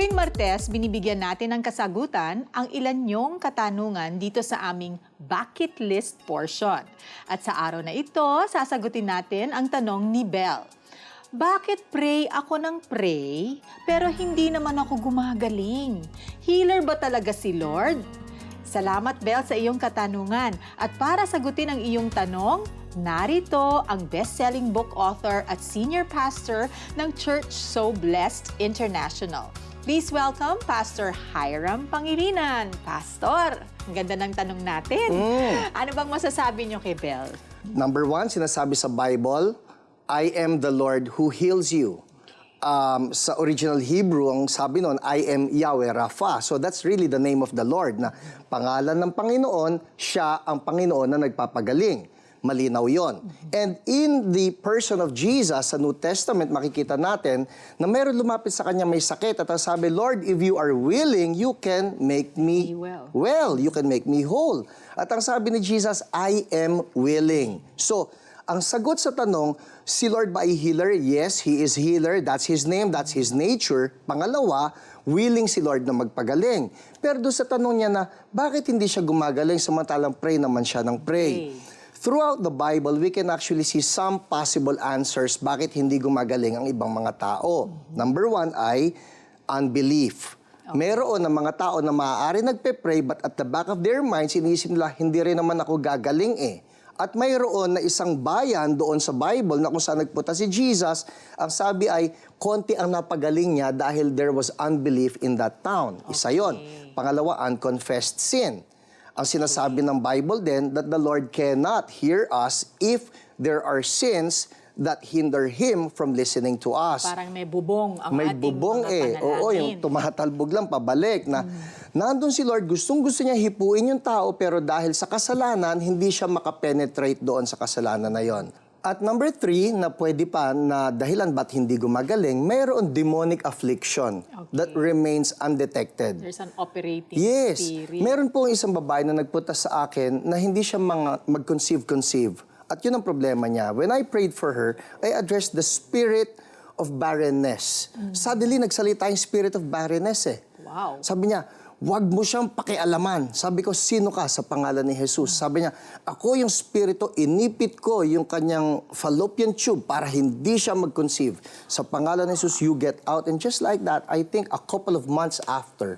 Tuwing Martes, binibigyan natin ng kasagutan ang ilan nyong katanungan dito sa aming bucket list portion. At sa araw na ito, sasagutin natin ang tanong ni Belle. Bakit pray ako ng pray, pero hindi naman ako gumagaling? Healer ba talaga si Lord? Salamat, Belle, sa iyong katanungan. At para sagutin ang iyong tanong, narito ang best-selling book author at senior pastor ng Church So Blessed International. Please welcome Pastor Hiram Pangilinan. Pastor, ang ganda ng tanong natin. Ano bang masasabi niyo kay Belle? Number one, sinasabi sa Bible, I am the Lord who heals you. Um, sa original Hebrew, ang sabi noon, I am Yahweh Rapha. So that's really the name of the Lord na pangalan ng Panginoon, siya ang Panginoon na nagpapagaling. Malinaw yon. And in the person of Jesus sa New Testament, makikita natin na meron lumapit sa kanya may sakit at ang sabi, Lord, if you are willing, you can make me well." well. You can make me whole. At ang sabi ni Jesus, I am willing. So, ang sagot sa tanong, si Lord ba ay healer? Yes, He is healer. That's His name, that's His nature. Pangalawa, willing si Lord na magpagaling. Pero doon sa tanong niya na, bakit hindi siya gumagaling samantalang pray naman siya ng pray? Pray. Throughout the Bible, we can actually see some possible answers bakit hindi gumagaling ang ibang mga tao. Number one ay unbelief. Meron ng mga tao na maaari nagpe-pray but at the back of their minds, iniisip nila, hindi rin naman ako gagaling eh. At mayroon na isang bayan doon sa Bible na kung saan nagpunta si Jesus, ang sabi ay, konti ang napagaling niya dahil there was unbelief in that town. Isa yon. Pangalawa, unconfessed sin. Ang sinasabi ng Bible din that the Lord cannot hear us if there are sins that hinder Him from listening to us. Parang may bubong ang May ating bubong mga eh. Oo, yung tumatalbog lang pabalik na nandun si Lord, gustong gusto niya hipuin yung tao pero dahil sa kasalanan, hindi siya makapenetrate doon sa kasalanan na yon. At number three, na pwede pa na dahilan ba't hindi gumagaling, mayroon demonic affliction that Okay. remains undetected. There's an operating Yes. spirit. Meron pong isang babae na nagpunta sa akin na hindi siya mga mag-conceive-conceive. At yun ang problema niya. When I prayed for her, I addressed the spirit of barrenness. Suddenly, nagsalita yung spirit of barrenness eh. Wow. Sabi niya, wag mo siyang pakialaman. Sabi ko, sino ka sa pangalan ni Jesus? Sabi niya, ako yung spirito, inipit ko yung kanyang fallopian tube para hindi siya mag-conceive. Sa pangalan ni Jesus, you get out. And just like that, I think a couple of months after,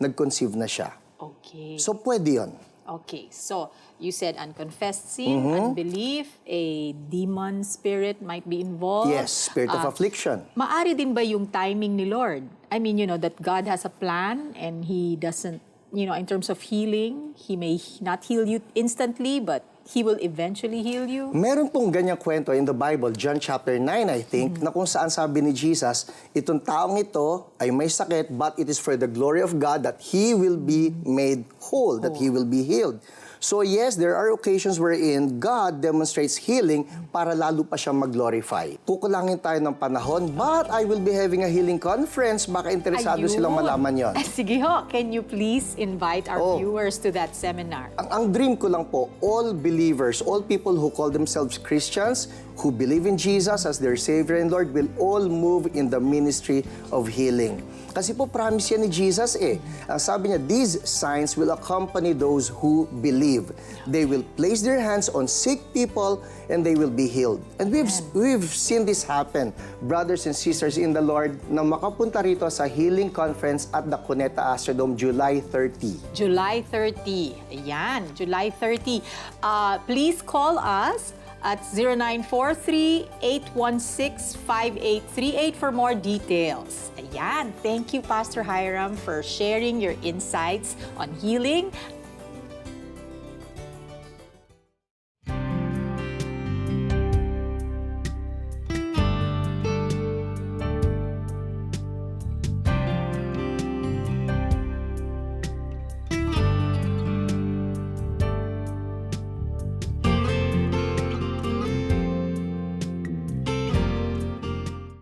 nag-conceive na siya. Okay. So, pwede yun. Okay, so you said unconfessed sin, unbelief, a demon spirit might be involved. Yes, spirit of Ah, affliction. Maari din ba yung timing ni Lord? I mean, you know, that God has a plan and He doesn't, you know, in terms of healing, He may not heal you instantly, but He will eventually heal you. Meron pong ganyang kwento in the Bible, John chapter 9, I think, na kung saan sabi ni Jesus, itong taong ito ay may sakit, but it is for the glory of God that he will be made whole, that he will be healed. So yes, there are occasions wherein God demonstrates healing para lalo pa siyang mag-glorify. Kukulangin tayo ng panahon, but I will be having a healing conference. Baka interesado Ayun. silang malaman yon. Sige ho, can you please invite our Oh. viewers to that seminar? Ang, ang dream ko lang po, all believers, all people who call themselves Christians, who believe in Jesus as their Savior and Lord, will all move in the ministry of healing. Kasi po promise yan ni Jesus eh. Ang sabi niya, these signs will accompany those who believe. They will place their hands on sick people and they will be healed. And we've, we've seen this happen, brothers and sisters in the Lord, na makapunta rito sa healing conference at the Cuneta Astrodome July 30. July 30. Ayan, July 30. Uh, please call us at 0943-816-5838 for more details. Ayan, thank you Pastor Hiram for sharing your insights on healing